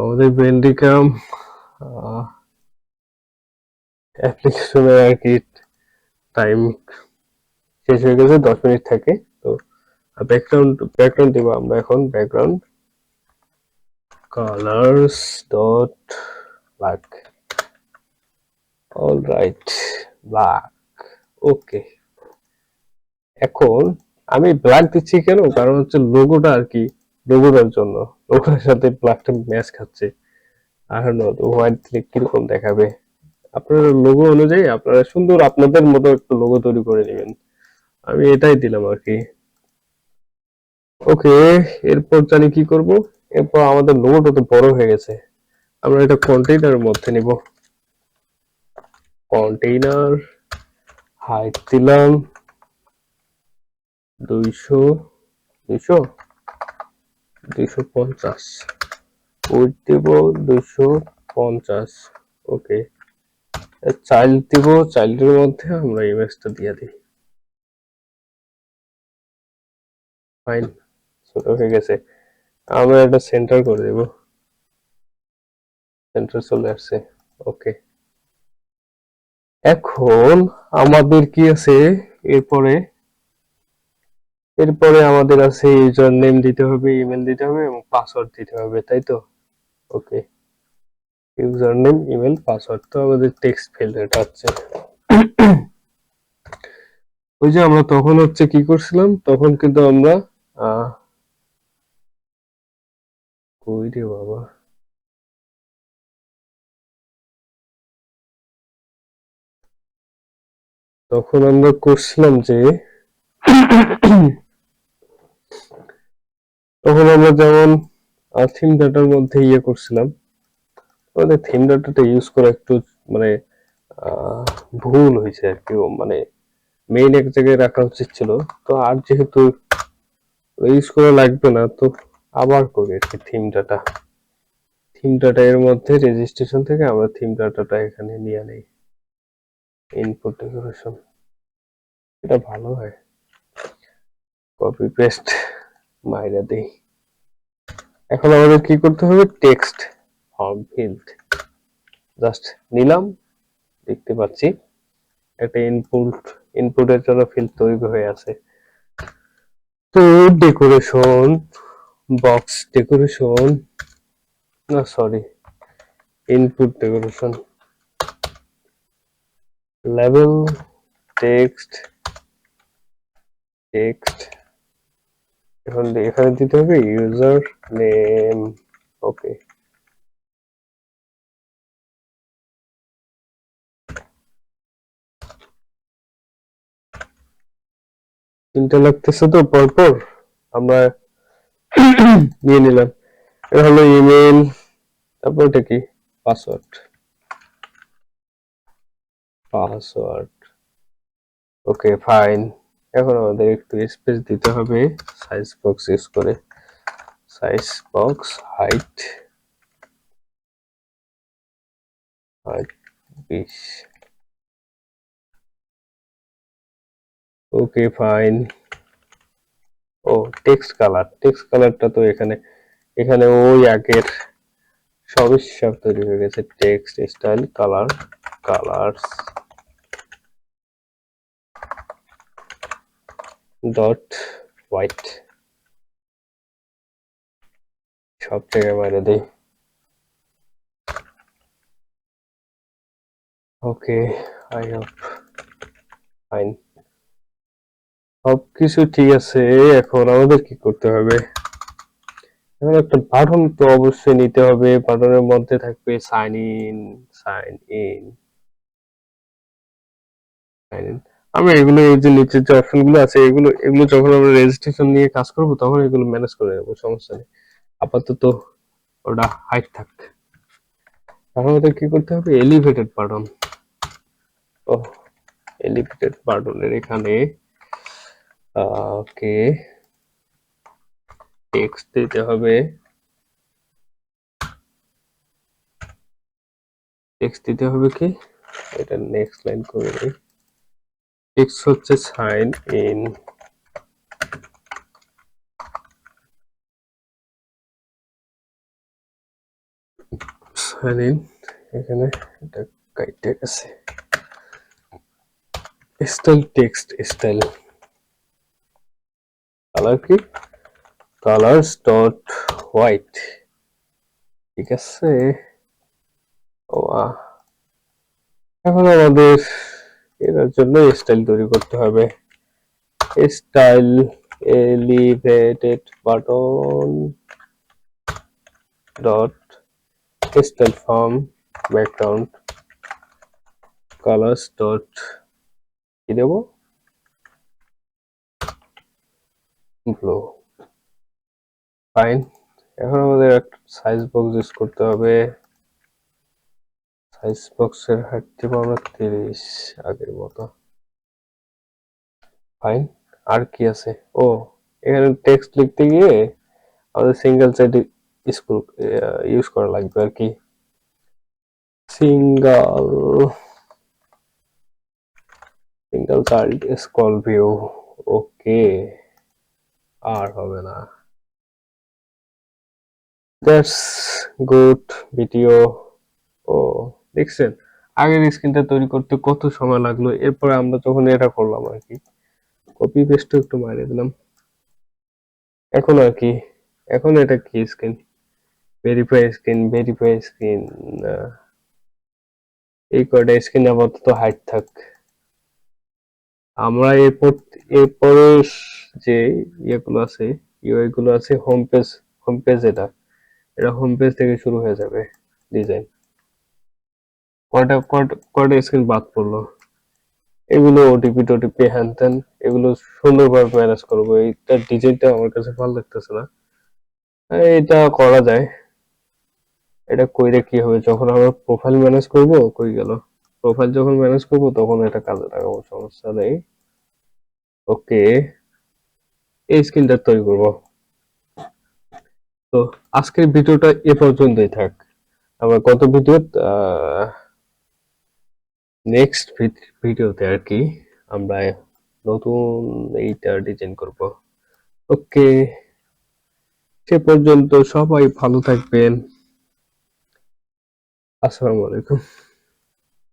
আমাদের বেন্ডিকাম অ্যাপ্লিকেশনের আর কি টাইম শেষ হয়ে গেছে, দশ মিনিট থাকে। তো ব্যাকগ্রাউন্ড ব্যাকগ্রাউন্ড দিব আমরা এখন background colors dot black all right, black okay এখন আমি ব্ল্যাক দিচ্ছি কেন? কারণ হচ্ছে লোগোটা আর কি লোগোটার জন্য। লোগোটার সাথে ব্ল্যাকটা ম্যাচ খাচ্ছে। আর হোয়াইট দিলে কীরকম দেখাবে। আপনার লোগো অনুযায়ী আপনারা সুন্দর আপনাদের মতো একটু লোগো তৈরি করে নেবেন। আমি এটাই দিলাম আর কি। ওকে এরপর জানি কি করব। এরপর আমাদের লোগোটা তো বড় হয়ে গেছে। আমরা এটা কন্টেইনারের মধ্যে নিব। কন্টেইনার হাইট দিলাম। দুইশো দুইশো? দুইশো পঞ্চাশ। উইথ দিব দুইশো পঞ্চাশ। ওকে। চাইল্ড দিব, চাইল্ডের মধ্যে আমরা ইমেজটা দিয়ে দিই। ফাইন, ছোট হয়ে গেছে। আমরা একটা সেন্টার করে দেব। সেন্টার চলে আসছে। ওকে। এখন আমাদের কি আছে? এরপরে এরপরে আমাদের আছে ইউজার নেম দিতে হবে ইমেল দিতে হবে এবং পাসওয়ার্ড দিতে হবে, তাই তো? Okay user name email password তো আমাদের টেক্সট ফিল্ড এটা হচ্ছে ওই যে আমরা তখন হচ্ছে কি করছিলাম? তখন কিন্তু আমরা কই রে বাবা? তখন আমরা করছিলাম যে তখন আমরা যেমন থিম ডাটার মধ্যে ইয়ে করছিলাম, আমাদের থিম ডাটাটা ইউজ করা একটু মানে ভুল হয়েছে আর কি। মানে মেইন এক জায়গায় রাখা উচিত ছিল। তো আর যেহেতু ইউজ করা লাগবে না, তো আবার করি আর কি থিম ডাটা থিম ডাটা এর মধ্যে রেজিস্ট্রেশন থেকে আমরা থিম ডাটাটা এখানে নিয়ে নেই। ইনপুট ডেকোরেশন এটা ভালো হয়। কপি পেস্ট মাইরা দেই। এখন আমাদের কি করতে হবে? টেক্সট ফর্ম ফিল্ড জাস্ট নিলাম, দেখতে পাচ্ছি। একটা ইনপুট ইনপুটের জন্য ফিল্ড তৈরি হয়ে আছে। তো ডেকোরেশন বক্স ডেকোরেশন না সরি ইনপুট ডেকোরেশন লেভেল টেক্সট টেক্সট এখন এখানে দিতে হবে ইউজার নেম ওকে তিনটা লাগতেছে তো পরপর আমরা নিয়ে নিলাম। এটা হলো ইমেল তারপর এটা কি? পাসওয়ার্ড পাসওয়ার্ড ওকে ফাইন এখন আমাদের একটু স্পেস দিতে হবে। সাইজ বক্স ইউজ করে। সাইজ বক্স হাইট বিশ। ওকে ফাইন ও টেক্সট কালার টেক্সট কালারটা তো এখানে এখানে ওই আগের সবই সব তৈরি হয়ে গেছে। Text style colour colours dot white সব জায়গায় বাইরে দেই। ওকে আই হোপ ফাইন সবকিছু ঠিক আছে এখন আমাদের কি করতে হবে? এখন একটা বাটন তো অবশ্যই নিতে হবে, বাটনের মধ্যে থাকবে sign in sign in sign in আমরা এগুলো এই যে নিচের যে অপশনগুলো আছে, এগুলো এগুলো যখন আমরা রেজিস্ট্রেশন নিয়ে কাজ করব, তখন এগুলো ম্যানেজ করে নেব, সমস্যা নেই। আপাতত ওটা হাইট থাক। এখন আমাদের কি করতে হবে? এলিভেটেড বাটন ও এলিভেটেড বাটনের এখানে ওকে টেক্সট দিতে হবে। টেক্সট দিতে হবে কি? এটা নেক্সট লাইন করে দিই। টেক্সট হচ্ছে সাইন ইন সাইন ইন এখানে এটা কাইটে গেছে স্টাইল টেক্সট স্টাইল কালার কি? কালার্স ডট হোয়াইট ঠিক আছে? এখন আমাদের এটার জন্য স্টাইল তৈরি করতে হবে। Style elevated button dot style form background colours dot কি দেবো? ব্লু ফাইন এখন আমাদের একটা সাইজ বক্স ইউজ করতে হবে। সাইজ বক্সের হাইট দিব তিরিশ আগের মতো। ফাইন আর কি আছে? ও, এখানে টেক্সট লিখতে গিয়ে আমাদের সিঙ্গেল সাইড স্কুল ইউজ করা লাগবে আর কি। Single single child scroll view okay আর হবে না। দ্যাটস গুড ভিডিও ও। দেখছেন? আগের স্ক্রিনটা তৈরি করতে কত সময় লাগল? এরপরে আমরা যখন এটা করলাম আর কি কপি পেস্ট একটু মারিয়ে দিলাম। এখন আর কি, এখন এটা কি screen verify screen verify screen এই কয়টা স্ক্রিন আপাতত হাইট থাক। আমরা এরপর, এরপরে যে ইয়েগুলো আছে ইউআই গুলো আছে হোম পেজ হোম পেজ এটা। এটা হোম পেজ থেকে শুরু হয়ে যাবে ডিজাইন কয়টা, কয়টা- স্ক্রিন বাদ পড়ল? এগুলো ওটিপি টোটিপি হ্যান ত্যান এগুলো সুন্দরভাবে ম্যানেজ করব। এইটার ডিজাইনটা আমার কাছে ভালো লাগতেছে না। এটা করা যায়। এটা কইরে কি হবে? যখন আমরা প্রোফাইল ম্যানেজ করব, কই গেল? প্রোফাইল যখন ম্যানেজ করব, তখন এটা কাজে লাগাবো, সমস্যা নেই। ওকে এই স্ক্রিনটা তৈরি করব। তো আজকের ভিডিওটা এ পর্যন্তই থাক। আমরা কত ভিডিও নেক্সট ভিডিওতে আর কি আমরা নতুন এইটা ডিজাইন করব। ওকে সে পর্যন্ত সবাই ভালো থাকবেন। আসসালামু আলাইকুম।